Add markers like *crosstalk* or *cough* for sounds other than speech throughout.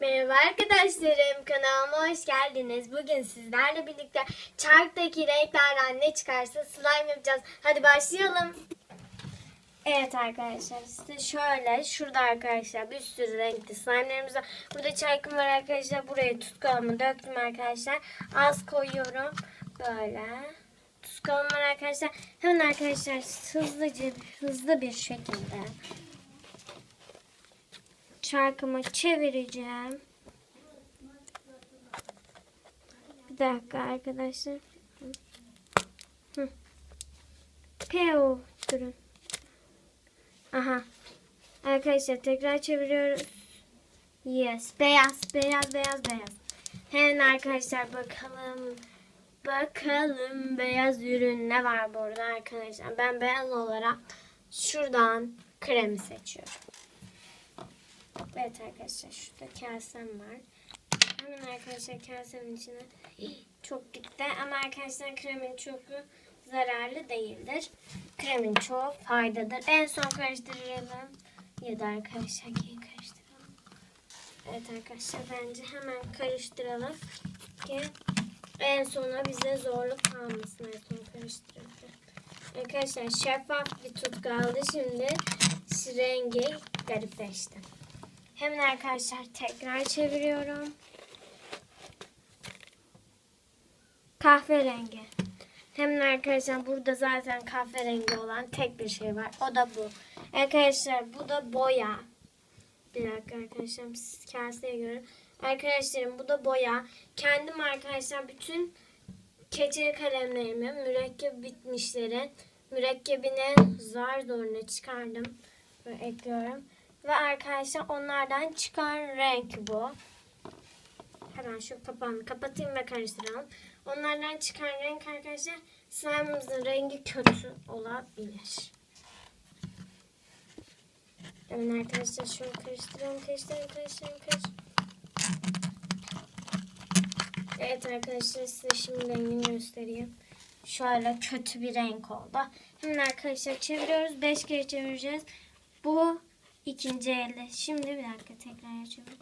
Merhaba arkadaşlarım kanalıma hoş geldiniz. Bugün sizlerle birlikte çarktaki renklerden ne çıkarsa slime yapacağız. Hadi başlayalım. Evet arkadaşlar işte şöyle şurada arkadaşlar bir sürü renkli slime'lerimiz var. Burada çarkım var arkadaşlar. Buraya tutkalımı döktüm arkadaşlar. Az koyuyorum. Böyle. Tutkalım var arkadaşlar. Hemen arkadaşlar hızlıca hızlı bir şekilde çarkımı çevireceğim. Bir dakika arkadaşlar. Hı. Peo durun. Aha. Arkadaşlar tekrar çeviriyoruz. Yes. Beyaz, beyaz, beyaz, beyaz. Hemen arkadaşlar bakalım. Bakalım beyaz ürün ne var burada arkadaşlar. Ben beyaz olarak şuradan kremi seçiyorum. Evet arkadaşlar şurada kasem var. Hemen arkadaşlar kasemin içine çok gitti ama arkadaşlar kremin çoğu zararlı değildir. Kremin çoğu faydadır. En son karıştıralım. Ya da arkadaşlar gelin karıştıralım. Evet arkadaşlar bence hemen karıştıralım ki en sona bize zorluk kalmasın en son karıştırırken. Arkadaşlar şeffaf bir tut kaldı şimdi rengi garipleşti. Hemen arkadaşlar tekrar çeviriyorum. Kahverengi. Hemen arkadaşlar burada zaten kahverengi olan tek bir şey var. O da bu. Arkadaşlar bu da boya. Bir dakika arkadaşlar kaseye göre. Arkadaşlarım bu da boya. Kendim arkadaşlar bütün keçeli kalemlerimi mürekkep bitmişleri mürekkebine zar zoruna çıkardım. Böyle ekliyorum. Ve arkadaşlar onlardan çıkan renk bu. Hemen şu kapağını kapatayım ve karıştıralım. Onlardan çıkan renk arkadaşlar slime'ımızın rengi kötü olabilir. Hemen arkadaşlar şunu karıştıralım, karıştıralım, karıştıralım, karıştıralım. Evet arkadaşlar size şimdi rengini göstereyim. Şöyle kötü bir renk oldu. Hemen arkadaşlar çeviriyoruz. 5 kere çevireceğiz. Bu ikinci elde. Şimdi bir dakika tekrar açıyorum.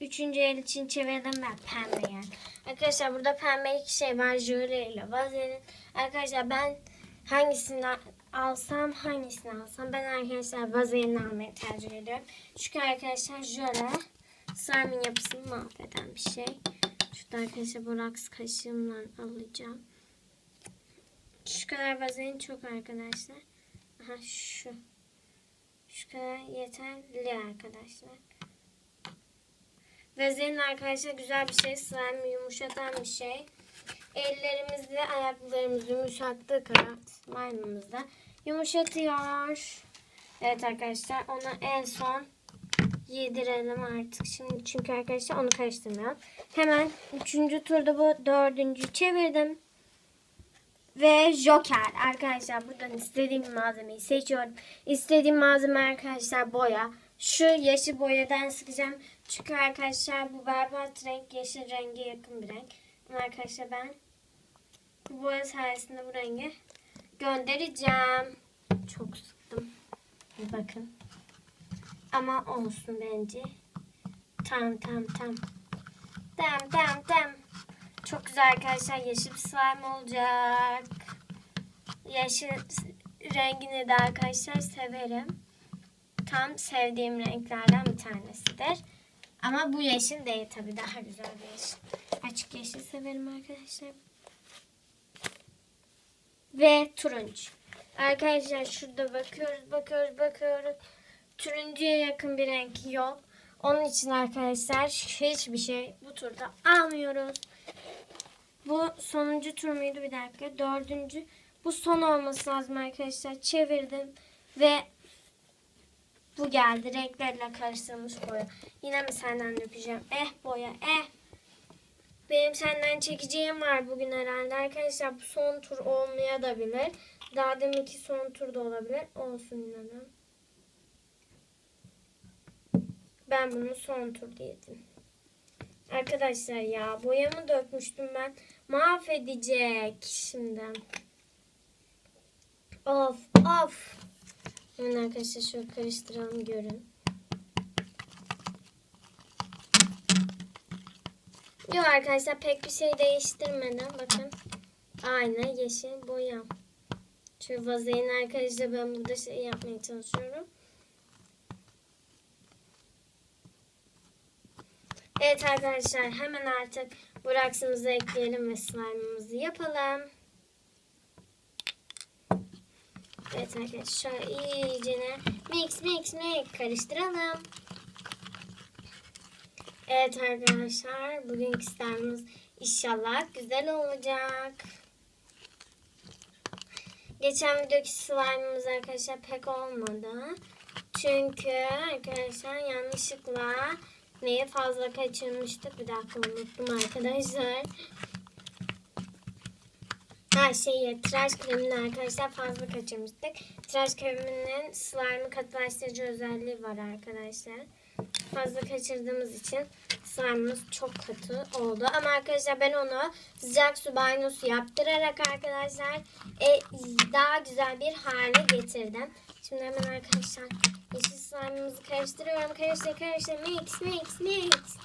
Üçüncü el için çevirdim ben pembe yani. Arkadaşlar burada pembe iki şey var. Jöle ile vazelin. Arkadaşlar ben hangisini alsam hangisini alsam ben arkadaşlar vazelini almayı tercih ediyorum. Çünkü arkadaşlar jöle slime'ın yapısını mahveden bir şey. Şurada arkadaşlar boraks kaşığımla alacağım. Şu kadar vazelin çok arkadaşlar. Aha şu. Şu kadar yeterli arkadaşlar. Vazelin arkadaşlar güzel bir şey. Slime yumuşatan bir şey. Ellerimizle ayaklarımızı yumuşattığı kadar slime'ımız da yumuşatıyor. Evet arkadaşlar onu en son yedirelim artık. Şimdi çünkü arkadaşlar onu karıştırmayalım. Hemen üçüncü turda bu dördüncü çevirdim. Ve Joker arkadaşlar buradan istediğim malzemeyi seçiyorum. İstediğim malzeme arkadaşlar boya. Şu yeşil boyadan sıkacağım. Çünkü arkadaşlar bu berbat renk yeşil renge yakın bir renk. Ama arkadaşlar ben bu boya sayesinde bu rengi göndereceğim. Çok sıktım. Bakın. Ama olsun bence. Tamam tamam tamam. Tamam tamam tamam. Çok güzel arkadaşlar yeşil bir slime olacak. Yeşil rengini de arkadaşlar severim. Tam sevdiğim renklerden bir tanesidir. Ama bu yeşil değil tabii daha güzel bir yeşil. Açık yeşil severim arkadaşlar. Ve turuncu. Arkadaşlar şurada bakıyoruz bakıyoruz bakıyoruz. Turuncuya yakın bir renk yok. Onun için arkadaşlar hiçbir şey bu turda almıyoruz. Bu sonuncu tur muydu bir dakika. Dördüncü. Bu son olması lazım arkadaşlar. Çevirdim ve bu geldi. Renklerle karıştırılmış boya. Yine mi senden öpeceğim? Eh boya eh. Benim senden çekeceğim var bugün herhalde. Arkadaşlar bu son tur olmaya da bilir. Daha deminki son tur da olabilir. Olsun de. Ben bunu son tur diyedim. Arkadaşlar ya boyamı dökmüştüm ben. Mahvedecek şimdi. Of of. Hemen arkadaşlar şöyle karıştıralım görün. Yok arkadaşlar pek bir şey değiştirmedim. Bakın. Aynı yeşil boya. Şu vazelin arkadaşlar ben burada şey yapmaya çalışıyorum. Evet arkadaşlar hemen artık buraksımızı ekleyelim ve slime'ımızı yapalım. Evet arkadaşlar şöyle iyicene mix mix mix karıştıralım. Evet arkadaşlar bugünkü slime'ımız inşallah güzel olacak. Geçen videodaki slime'ımız arkadaşlar pek olmadı. Çünkü arkadaşlar yanlışlıkla neyi fazla kaçırmıştık. Bir dakika unuttum arkadaşlar. Her şeyi tıraş kremini arkadaşlar fazla kaçırmıştık. Tıraş kreminin slime'ı katılaştırıcı özelliği var arkadaşlar. Fazla kaçırdığımız için slime'ımız çok katı oldu. Ama arkadaşlar ben onu sıcak su banyosu yaptırarak arkadaşlar e, daha güzel bir hale getirdim. Şimdi hemen arkadaşlar karıştırıyorum. Karıştır karıştır mix mix mix.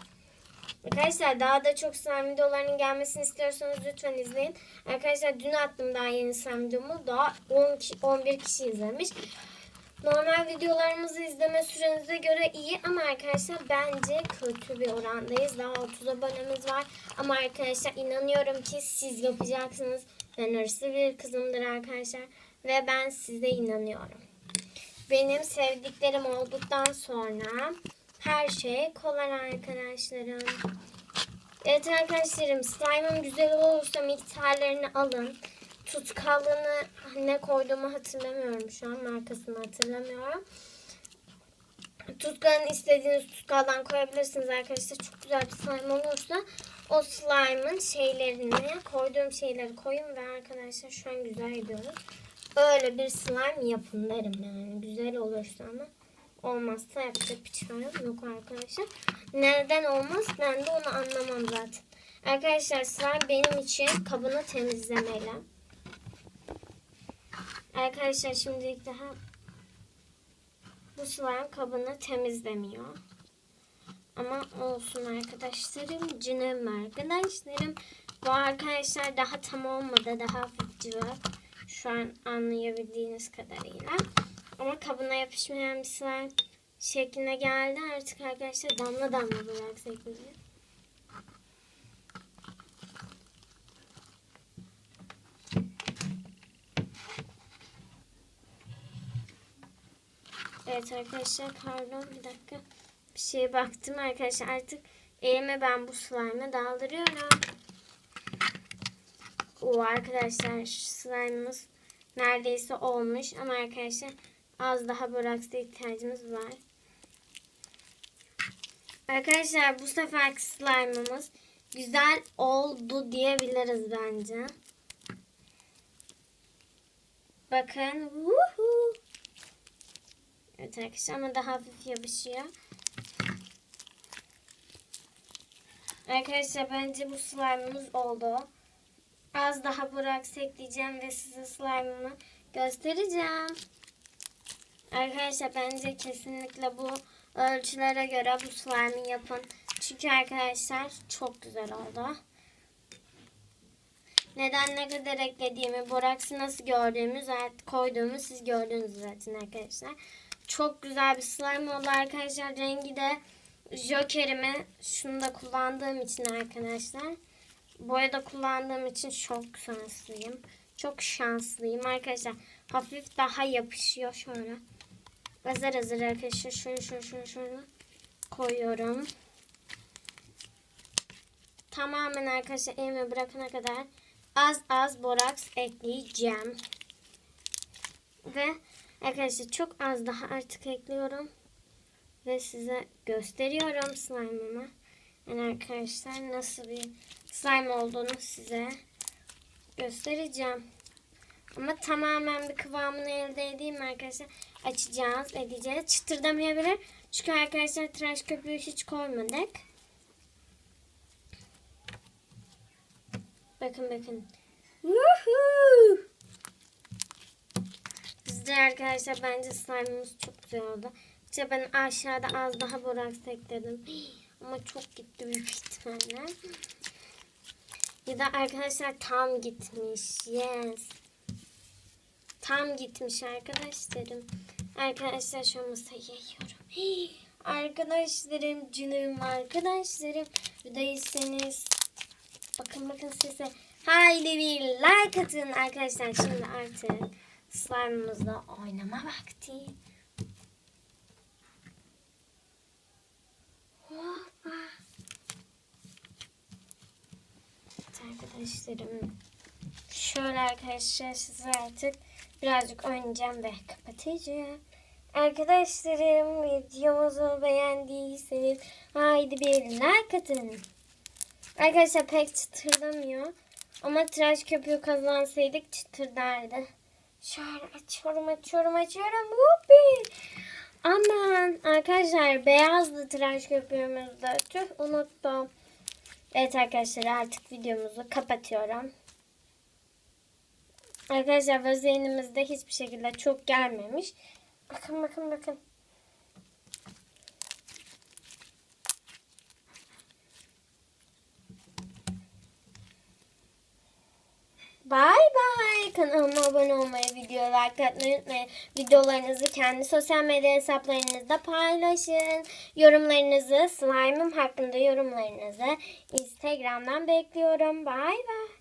Arkadaşlar daha da çok slime videolarının gelmesini istiyorsanız lütfen izleyin. Arkadaşlar dün attım daha yeni slime videomu. Daha 10 ki- 11 kişi izlemiş. Normal videolarımızı izleme sürenize göre iyi ama arkadaşlar bence kötü bir orandayız. Daha 30 abonemiz var. Ama arkadaşlar inanıyorum ki siz yapacaksınız. Ben hırslı bir kızımdır arkadaşlar. Ve ben size inanıyorum. Benim sevdiklerim olduktan sonra her şey kolay arkadaşlarım. Evet arkadaşlarım slime'ım güzel olursa miktarlarını alın. Tutkallığını ne koyduğumu hatırlamıyorum şu an. Markasını hatırlamıyorum. Tutkalın istediğiniz tutkaldan koyabilirsiniz arkadaşlar. Çok güzel bir slime olursa o slime'ın şeylerini koyduğum şeyleri koyun ve arkadaşlar şu an güzel gidiyoruz. Öyle bir slime yapın derim yani. Güzel olursa ama olmazsa yapacak bir çarem yok arkadaşlar. Neden olmaz ben de onu anlamam zaten. Arkadaşlar slime benim için kabını temizlemeli. Arkadaşlar şimdilik daha bu slime kabını temizlemiyor. Ama olsun arkadaşlarım. Canım arkadaşlarım. Bu arkadaşlar daha tam olmadı. Daha hafif. Şu an anlayabildiğiniz kadarıyla. Ama kabına yapışmayan bir slime şekline geldi. Artık arkadaşlar damla damla bıraksak bizi. Evet arkadaşlar pardon bir dakika. Bir şeye baktım arkadaşlar artık elime ben bu slime'ı daldırıyorum. O arkadaşlar şu slime'ımız neredeyse olmuş ama arkadaşlar az daha boraksa ihtiyacımız var. Arkadaşlar bu seferki slime'ımız güzel oldu diyebiliriz bence. Bakın. Woohoo. Evet arkadaşlar ama daha hafif yapışıyor. Arkadaşlar bence bu slime'ımız oldu. Az daha boraks ekleyeceğim ve size slime'ımı göstereceğim. Arkadaşlar bence kesinlikle bu ölçülere göre bu slime'ı yapın. Çünkü arkadaşlar çok güzel oldu. Neden ne kadar eklediğimi, boraksı nasıl gördüğümü, koyduğumu siz gördünüz zaten arkadaşlar. Çok güzel bir slime oldu arkadaşlar. Rengi de Joker'imi şunu da kullandığım için arkadaşlar. Boyada kullandığım için çok şanslıyım. Çok şanslıyım arkadaşlar. Hafif daha yapışıyor şöyle. Hazır hazır arkadaşlar. Şöyle şöyle şöyle şöyle koyuyorum. Tamamen arkadaşlar elime bırakana kadar az az boraks ekleyeceğim. Ve arkadaşlar çok az daha artık ekliyorum. Ve size gösteriyorum slime'ımı. Yani arkadaşlar nasıl bir slime olduğunu size göstereceğim. Ama tamamen bir kıvamını elde edeyim arkadaşlar. Açacağız, edeceğiz. Çıtırdamayabilir. Çünkü arkadaşlar tıraş köpüğü hiç koymadık. Bakın bakın. Woohoo! Bizde arkadaşlar bence slime'ımız çok güzel oldu. İşte ben aşağıda az daha boraks ekledim. *gasps* Ama çok gitti büyük ihtimalle. Ya da arkadaşlar tam gitmiş. Yes. Tam gitmiş arkadaşlarım. Arkadaşlar şu masayı yiyorum. *gasps* Arkadaşlarım, canım arkadaşlarım. Buradaysanız bakın bakın size. Haydi bir like atın arkadaşlar. Şimdi artık slime'ımızla oynama vakti. Hoppa. Evet arkadaşlarım. Şöyle arkadaşlar size artık birazcık oynayacağım ve kapatacağım. Arkadaşlarım videomuzu beğendiyseniz haydi bir like atın. Arkadaşlar pek çıtırdamıyor. Ama tıraş köpüğü kazansaydık çıtırdardı. Şöyle açıyorum açıyorum açıyorum. Whoopi. Aman arkadaşlar beyazdı tıraş köpüğümüzde. Tüh unuttum. Evet arkadaşlar artık videomuzu kapatıyorum. Arkadaşlar vazelinimizde hiçbir şekilde çok gelmemiş. Bakın bakın bakın. Bye bye. Kanalıma abone olmayı, video like atmayı unutmayın. Videolarınızı kendi sosyal medya hesaplarınızda paylaşın. Yorumlarınızı, slime'ım hakkında yorumlarınızı Instagram'dan bekliyorum. Bye bye.